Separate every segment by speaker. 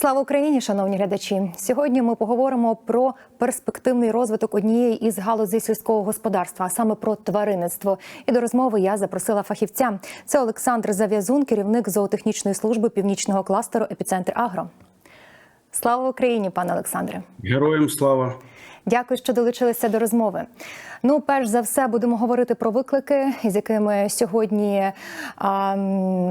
Speaker 1: Слава Україні, шановні глядачі! Сьогодні ми поговоримо про перспективний розвиток однієї із галузей сільського господарства, а саме про тваринництво. І до розмови я запросила фахівця. Це Олександр Зав'язун, керівник зоотехнічної служби північного кластеру Епіцентр Агро. Слава Україні, пане Олександре!
Speaker 2: Героям слава!
Speaker 1: Дякую, що долучилися до розмови. Ну, перш за все, будемо говорити про виклики, з якими сьогодні а,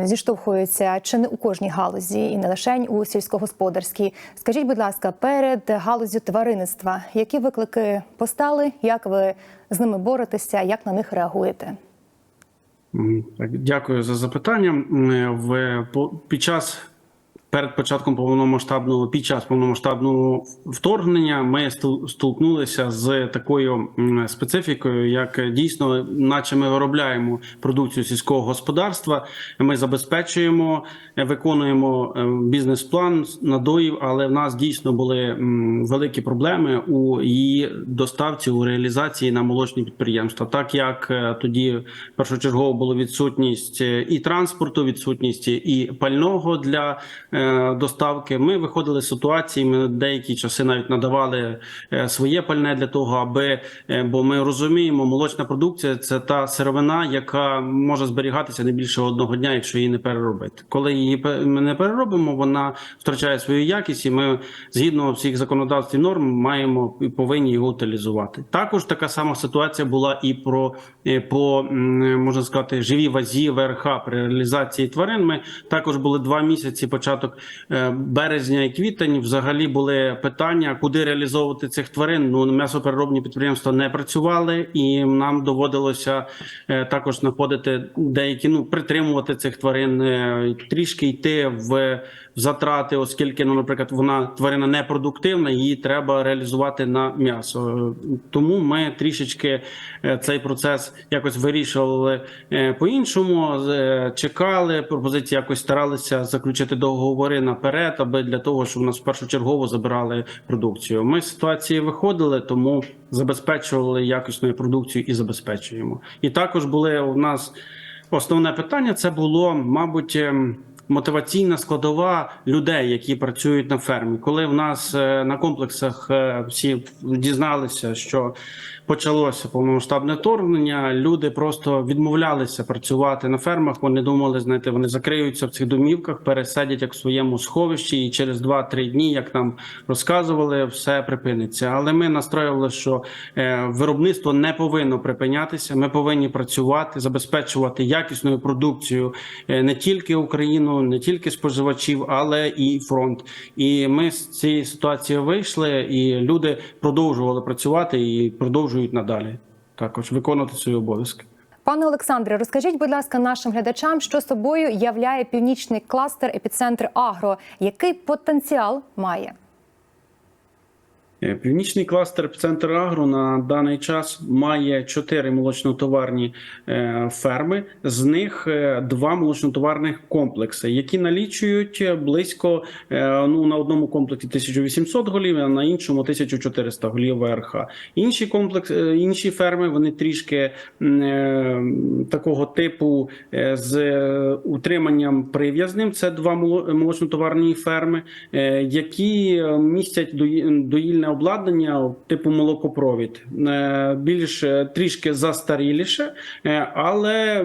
Speaker 1: зіштовхуються чи не у кожній галузі, і не лише у сільськогосподарській. Скажіть, будь ласка, перед галузю тваринництва, які виклики постали, як ви з ними боретеся, як на них реагуєте?
Speaker 2: Так, дякую за запитання. В під час перед початком повномасштабного під час повномасштабного вторгнення ми стол- столкнулися з такою специфікою, як е, дійсно, наче ми виробляємо продукцію сільського господарства. Ми забезпечуємо, е, виконуємо е, бізнес-план надоїв, але в нас дійсно були великі проблеми у її доставці у реалізації на молочні підприємства, так як тоді першочергово було відсутність і транспорту, відсутність і пального для доставки. Ми виходили з ситуації. Ми деякі часи навіть надавали е, своє пальне для того, аби е, бо ми розуміємо, молочна продукція це та сировина, яка може зберігатися не більше одного дня, якщо її не переробити. Коли її ми не переробимо, вона втрачає свою якість, і ми згідно всіх законодавств і норм маємо і повинні його утилізувати. Також така сама ситуація була і про е, по можна сказати живій вазі ВРХ при реалізації тварин. Ми також були два місяці, початок е, березня і квітень. Взагалі були питання, куди реалізовувати цих тварин. Ну м'ясопереробні підприємства не працювали, і нам доводилося е, також знаходити деякі ну притримувати цих тварин, е, трішки йти в затрати, оскільки, ну, наприклад, вона тварина непродуктивна, її треба реалізувати на м'ясо. Тому ми трішечки е, цей процес якось вирішували е, по-іншому. е, Чекали пропозиції, якось старалися заключити договори наперед, аби для того, щоб нас першочергово забирали продукцію. Ми з ситуації виходили, тому забезпечували якісною продукцією і забезпечуємо. І також були у нас основне питання. Це було, мабуть. Мотиваційна складова людей, які працюють на фермі, коли в нас е, на комплексах е, всі дізналися, що почалося повномасштабне вторгнення, люди просто відмовлялися працювати на фермах. Вони думали, знаєте, вони закриються в цих домівках, пересидять як в своєму сховищі, і через 2-3 дні, як нам розказували, все припиниться. Але ми настроювали, що е, виробництво не повинно припинятися. Ми повинні працювати, забезпечувати якісною продукцією не тільки Україну, не тільки споживачів, але і фронт. І ми з цієї ситуації вийшли, і люди продовжували працювати і продовжують надалі також виконувати свої обов'язки.
Speaker 1: Пане Олександре, розкажіть, будь ласка, нашим глядачам, що собою являє північний кластер Епіцентр Агро, який потенціал має?
Speaker 2: Е, Північний кластер Центр Агро на даний час має чотири молочнотоварні е, ферми. З них е, два молочнотоварних комплекси, які налічують близько ну на одному комплексі 1800 голів, а на іншому 1400 голів ВРХ. Інші комплекс, інші ферми вони трішки такого типу з утриманням прив'язним. Це два молочнотоварні ферми, які містять дої- обладнання типу молокопровід. Е, Більш е, трішки застаріліше, е, але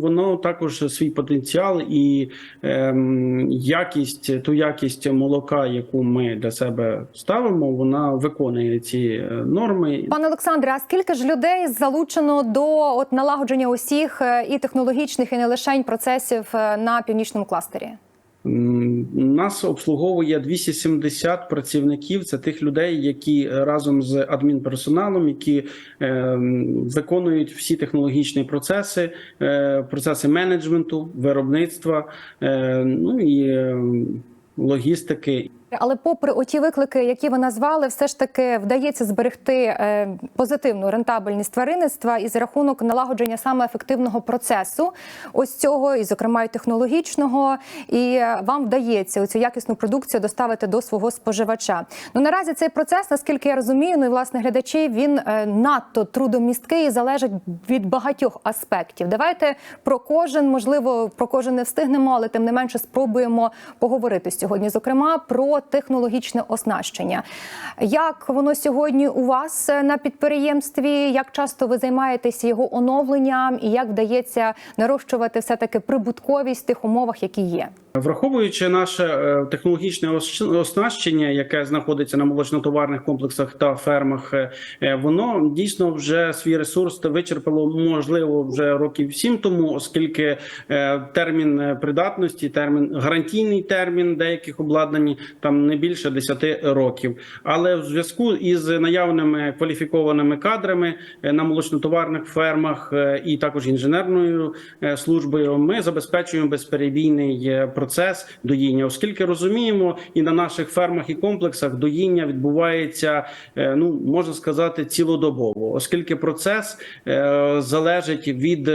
Speaker 2: воно також свій потенціал і ем, якість, ту якість молока, яку ми для себе ставимо, вона виконує ці норми.
Speaker 1: Пане Олександре, а скільки ж людей залучено до от налагодження усіх і технологічних, і не лише процесів на північному кластері?
Speaker 2: Нас обслуговує 270 працівників. Це тих людей, які разом з адмінперсоналом, які е, виконують всі технологічні процеси, е, процеси менеджменту, виробництва, е, ну і е, логістики.
Speaker 1: Але попри оті виклики, які ви назвали, все ж таки вдається зберегти е, позитивну рентабельність тваринництва і за рахунок налагодження саме ефективного процесу, ось цього, і зокрема і технологічного, і е, вам вдається цю якісну продукцію доставити до свого споживача. Ну наразі цей процес, наскільки я розумію, ну і власне глядачі, він е, надто трудомісткий і залежить від багатьох аспектів. Давайте про кожен, можливо, про кожен не встигнемо, але тим не менше спробуємо поговорити сьогодні. Зокрема, про технологічне оснащення. Як воно сьогодні у вас е, на підприємстві? Як часто ви займаєтеся його оновленням, і як вдається нарощувати все таки прибутковість в тих умовах, які є?
Speaker 2: Враховуючи наше е, технологічне оснащення, яке знаходиться на молочнотоварних комплексах та фермах, е, воно дійсно вже свій ресурс вичерпало можливо вже років сім тому, оскільки термін придатності, термін гарантійний термін деяких обладнань там не більше 10 років. Але в зв'язку із наявними кваліфікованими кадрами е, на молочнотоварних фермах е, і також інженерною е, службою, ми забезпечуємо безперебійний процес доїння, оскільки розуміємо, і на наших фермах і комплексах доїння відбувається, ну можна сказати, цілодобово, оскільки процес залежить від.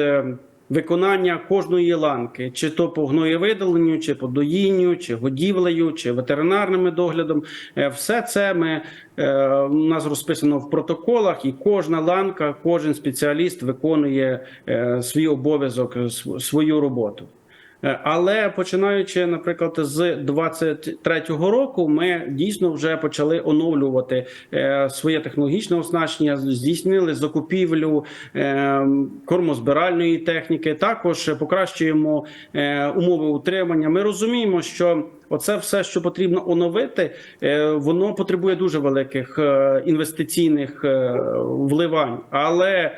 Speaker 2: Виконання кожної ланки, чи то по гноєвидаленню, чи по доїнню, чи годівлею, чи ветеринарним доглядом, Е, все це ми е, у нас розписано в протоколах, і кожна ланка, кожен спеціаліст виконує е, свій обов'язок, свою роботу. Е, Але починаючи, наприклад, з 23-го року, ми дійсно вже почали оновлювати е, своє технологічне оснащення, здійснили закупівлю е, кормозбиральної техніки. Також покращуємо умови утримання. Ми розуміємо, що Оце все, що потрібно оновити, воно потребує дуже великих інвестиційних вливань. Але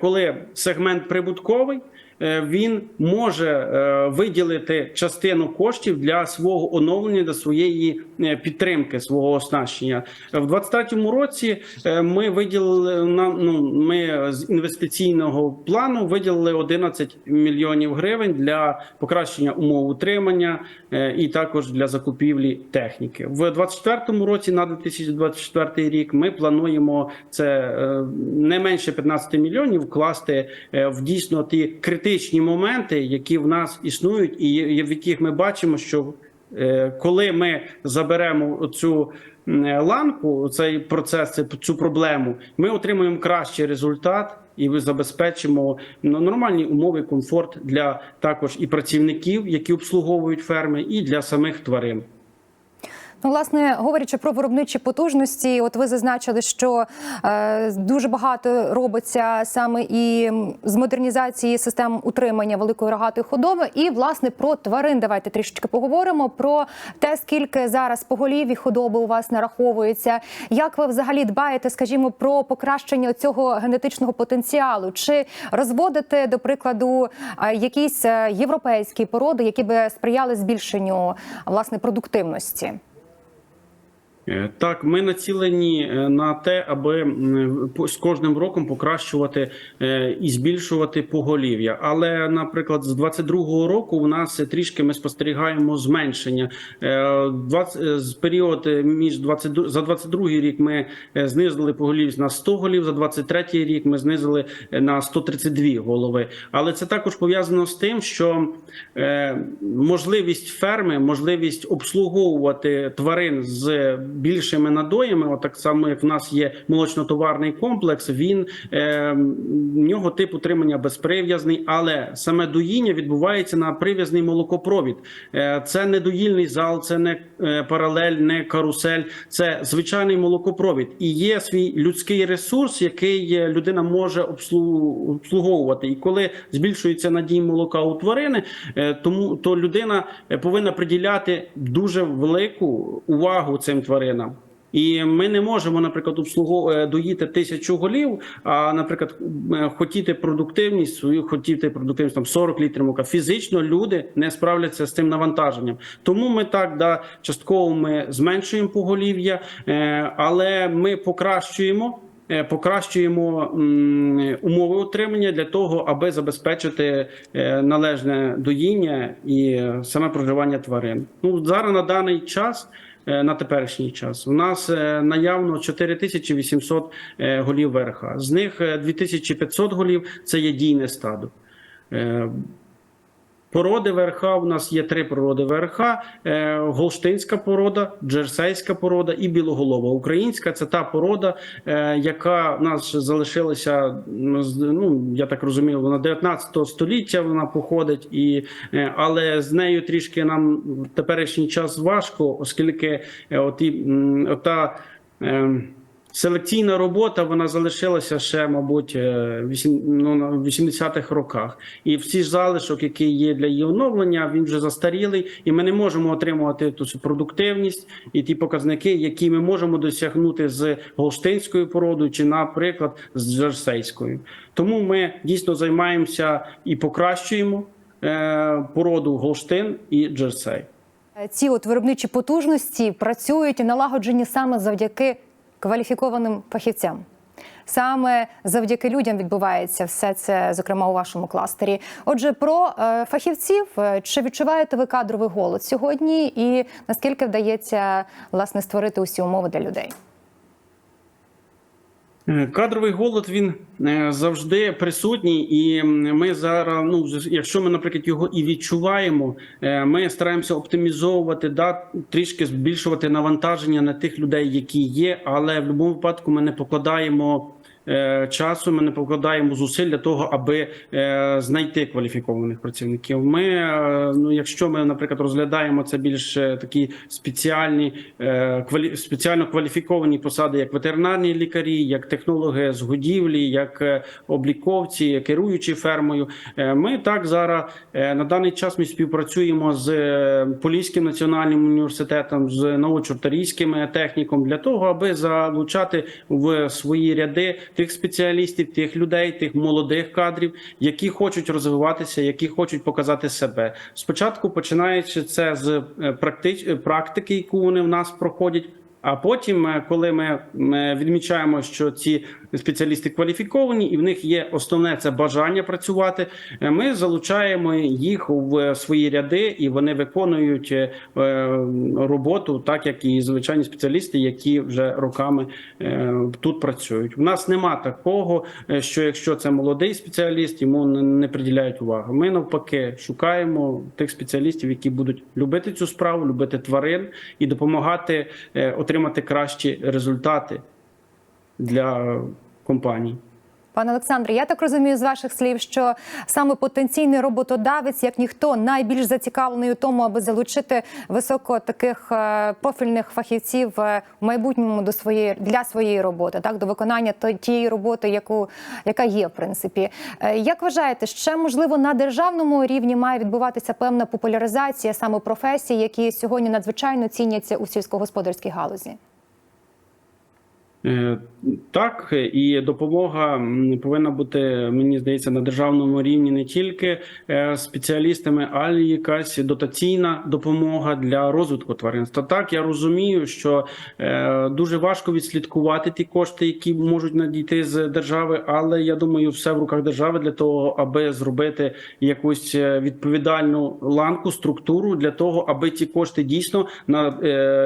Speaker 2: коли сегмент прибутковий, він може е, виділити частину коштів для свого оновлення, для своєї е, підтримки, свого оснащення. В 23-му році е, ми виділили на ну ми з інвестиційного плану виділили 11 мільйонів гривень для покращення умов утримання е, і також для закупівлі техніки. В 24-му році на 2024 рік ми плануємо це е, не менше 15 мільйонів вкласти е, в дійсно ті критичні моменти, які в нас існують, і в яких ми бачимо, що е, коли ми заберемо цю ланку, цей процес, цю- проблему, ми отримуємо кращий результат. І ми забезпечимо нормальні умови, комфорт для також і працівників, які обслуговують ферми, і для самих тварин.
Speaker 1: Ну, власне, говорячи про виробничі потужності, от ви зазначили, що е, дуже багато робиться саме і з модернізації систем утримання великої рогатої худоби, і власне про тварин. Давайте трішечки поговоримо про те, скільки зараз поголів'я худоби у вас нараховується. Як ви взагалі дбаєте, скажімо, про покращення цього генетичного потенціалу? Чи розводите, до прикладу, е, якісь е, європейські породи, які би сприяли збільшенню власне продуктивності?
Speaker 2: Е, Так, ми націлені е, на те, аби з кожним роком покращувати е, і збільшувати поголів'я. Але, наприклад, з 22-го року у нас трішки ми спостерігаємо зменшення. Е, 20, е, з період між 22, за 22 рік ми знизили поголів'я на 100 голів. За 23 рік ми знизили на 132 голови. Але це також пов'язано з тим, що можливість ферми, можливість обслуговувати тварин з більшими надоями, от так само як в нас є молочно-товарний комплекс. Він е, нього тип утримання безприв'язний, але саме доїння відбувається на прив'язний молокопровід. Е, це не доїльний зал, це не е, паралель, не карусель, це звичайний молокопровід. І є свій людський ресурс, який е, людина може обслу- обслуговувати. І коли збільшується надій молока у тварини, е, тому то людина повинна приділяти дуже велику увагу цим тваринам. І ми не можемо, наприклад, обслугов... е, доїти тисячу голів, а, наприклад, е, хотіти продуктивність свою, хотіти продуктивність там 40 літрів молока. Фізично люди не справляться з цим навантаженням. Тому ми так да частково ми зменшуємо поголів'я, е, але ми покращуємо. Покращуємо умови утримання для того, аби забезпечити належне доїння і саме проживання тварин. Ну зараз на даний час на теперішній час. У нас е, наявно 4800 е, голів верха. З них е, 2500 голів це є дійне стадо. Породи ВРХ у нас є три породи ВРХ: е, голштинська порода, джерсейська порода і білоголова. Українська це та порода, е, яка в нас залишилася. ну, я так розумію, вона 19 століття вона походить, і е, але з нею трішки нам в теперішній час важко, оскільки е, оті, м, ота. е, Селекційна робота вона залишилася ще, мабуть, е, ну, на 80-х роках. І всі ж залишок, який є для її оновлення, він вже застарілий, і ми не можемо отримувати ту продуктивність і ті показники, які ми можемо досягнути з голштинською породою, чи, наприклад, з джерсейською. Тому ми дійсно займаємося і покращуємо е, породу голштин і джерсей.
Speaker 1: Ці от виробничі потужності працюють і налагоджені саме завдяки кваліфікованим фахівцям. Саме завдяки людям відбувається все це, зокрема у вашому кластері. Отже, про е, фахівців Е, чи відчуваєте ви кадровий голод сьогодні, і наскільки вдається власне створити усі умови для людей?
Speaker 2: Е, Кадровий голод він е, завжди присутній, і ми зараз, ну якщо ми, наприклад, його і відчуваємо, е, ми стараємося оптимізовувати, да, трішки збільшувати навантаження на тих людей, які є, але в будь-якому випадку ми не покладаємо. Е, Часу ми не покладаємо зусиль для того, аби е, знайти кваліфікованих працівників. Ми, е, ну, якщо ми, наприклад, розглядаємо це більш такі спеціальні квалі, спеціально кваліфіковані посади, як ветеринарні лікарі, як технологи з годівлі, як обліковці, керуючі фермою. Ми так зараз на даний час ми співпрацюємо з Поліським національним університетом, з новочорторійським техніком для того, аби залучати в свої ряди тих спеціалістів, тих людей, тих молодих кадрів, які хочуть розвиватися, які хочуть показати себе. Спочатку починаючи це з е, практич... практики, яку вони в нас проходять. А потім, е, коли ми е, відмічаємо, що ці спеціалісти кваліфіковані, і в них є основне це бажання працювати, е, ми залучаємо їх в свої ряди, і вони виконують е, роботу, так як і звичайні спеціалісти, які вже роками е, тут працюють. У нас нема такого, що якщо це молодий спеціаліст, йому не- приділяють увагу. Ми навпаки шукаємо тих спеціалістів, які будуть любити цю справу, любити тварин і допомагати отримати кращі результати для компаній.
Speaker 1: Пане Олександре, я так розумію з ваших слів, що саме потенційний роботодавець, як ніхто, найбільш зацікавлений у тому, аби залучити високо таких е, профільних фахівців е, в майбутньому до своєї для своєї роботи, так до виконання тієї роботи, яку яка є в принципі. Е, Як вважаєте, ще можливо на державному рівні має відбуватися певна популяризація саме професій, які сьогодні надзвичайно ціняться у сільськогосподарській галузі?
Speaker 2: Е, Так, і допомога повинна бути, мені здається, на державному рівні не тільки е, спеціалістами, а й якась дотаційна допомога для розвитку тваринства. Так, я розумію, що е, дуже важко відслідкувати ті кошти, які можуть надійти з держави, але я думаю, все в руках держави для того, аби зробити якусь відповідальну ланку, структуру для того, аби ті кошти дійсно на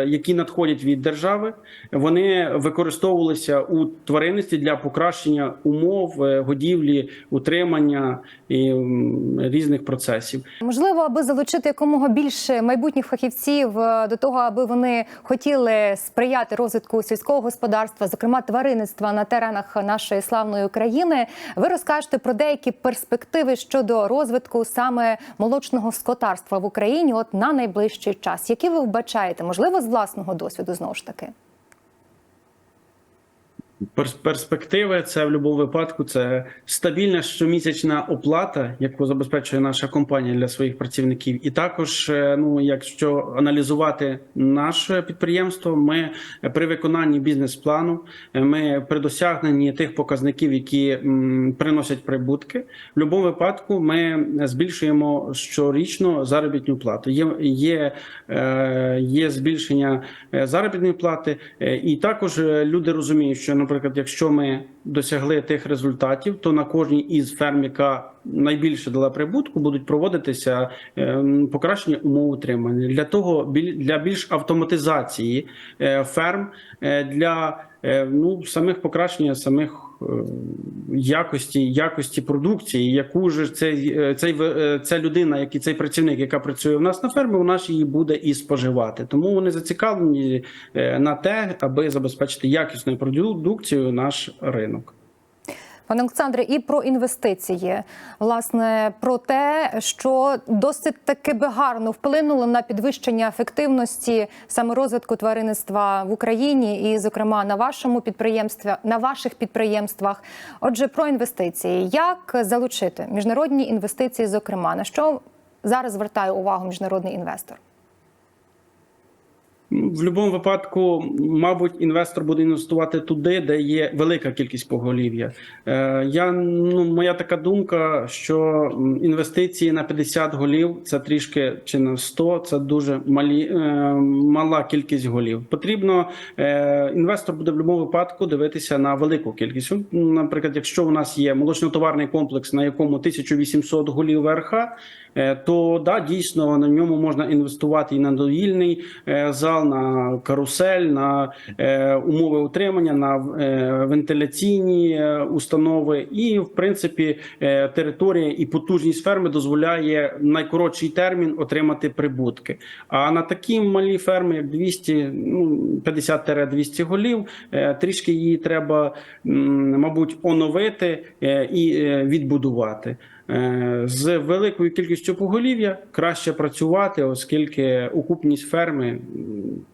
Speaker 2: які надходять від держави, вони використовувалися у тваринництві для покращення умов е, годівлі, утримання і різних процесів.
Speaker 1: Можливо, аби залучити якомога більше майбутніх фахівців е, до того, аби вони хотіли сприяти розвитку сільського господарства, зокрема тваринництва на теренах нашої славної України. Ви розкажете про деякі перспективи щодо розвитку саме молочного скотарства в Україні, от на найближчий час. Які ви вбачаєте, можливо, з власного досвіду знову ж таки?
Speaker 2: Перс- Перспективи це в будь-якому випадку це стабільна щомісячна оплата, яку забезпечує наша компанія для своїх працівників. І також, е, ну якщо аналізувати наше підприємство, ми при виконанні бізнес-плану, е, ми при досягненні тих показників, які м, приносять прибутки, в будь-якому випадку ми збільшуємо щорічно заробітну плату. Є, є, е, є збільшення заробітної плати, і також люди розуміють, що, наприклад, наприклад, якщо ми досягли тих результатів, то на кожній із ферм, яка найбільше дала прибутку, будуть проводитися е, покращення умов утримання для того, для більш автоматизації е, ферм е, для е, ну самих покращення самих. Е, Якості якості продукції, яку ж цей е, цей е, ця людина, як і цей працівник, яка працює в нас на фермі, у нас її буде і споживати. Тому вони зацікавлені на те, аби забезпечити якісною продукцією наш ринок.
Speaker 1: Пане Олександре, і про інвестиції, власне, про те, що досить таки би гарно вплинуло на підвищення ефективності саме розвитку тваринництва в Україні, і, зокрема, на вашому підприємстві, на ваших підприємствах. Отже, про інвестиції, як залучити міжнародні інвестиції, зокрема, на що зараз звертає увагу міжнародний інвестор?
Speaker 2: В будь-якому випадку, мабуть, інвестор буде інвестувати туди, де є велика кількість поголів'я. Е, я ну моя така думка, що інвестиції на 50 голів це трішки чи на 100, це дуже малі е, мала кількість голів. Потрібно е, інвестор буде в будь-якому випадку дивитися на велику кількість. Наприклад, якщо у нас є молочно-товарний комплекс, на якому 1800 голів ВРХ, то да, дійсно на ньому можна інвестувати і на доїльний е, зал, на карусель, на е, умови утримання, на е, вентиляційні е, установи. І, в принципі, е, територія і потужність ферми дозволяє найкоротший термін отримати прибутки. А на такі малі ферми, як 200, ну 50-200 голів, е, трішки її треба, мабуть, оновити е, і е, відбудувати. Е, З великою кількістю поголів'я краще працювати, оскільки окупність ферми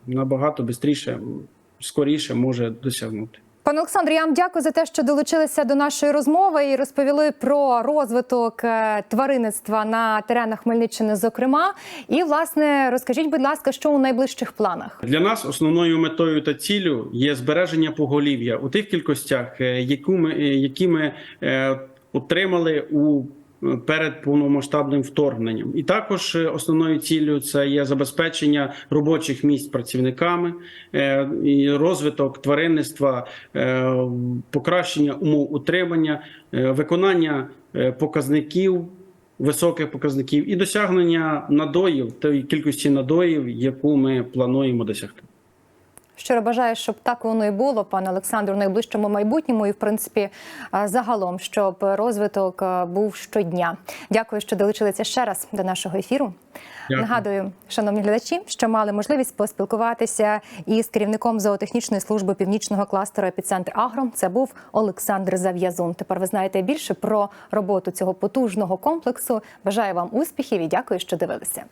Speaker 2: набагато швидше, скоріше може досягнути.
Speaker 1: Пане Олександре, я вам дякую за те, що долучилися до нашої розмови і розповіли про розвиток е, тваринництва на теренах Хмельниччини, зокрема. І власне розкажіть, будь ласка, що у найближчих планах?
Speaker 2: Для нас основною метою та ціллю є збереження поголів'я у тих кількостях, е, яку ми, які ми отримали у перед повномасштабним вторгненням, і також е, основною ціллю це є забезпечення робочих місць працівниками, е, і розвиток тваринництва, е, покращення умов утримання, виконання показників високих показників і досягнення надоїв тої кількості надоїв, яку ми плануємо досягти.
Speaker 1: Щиро бажаю, щоб так воно і було, пане Олександру, в найближчому майбутньому, і в принципі е, загалом, щоб розвиток е, був щодня. Дякую, що долучилися ще раз до нашого ефіру.
Speaker 2: Дякую.
Speaker 1: Нагадую, шановні глядачі, що мали можливість поспілкуватися із керівником зоотехнічної служби північного кластеру «Епіцентр Агро». Це був Олександр Зав'язун. Тепер ви знаєте більше про роботу цього потужного комплексу. Бажаю вам успіхів і дякую, що дивилися.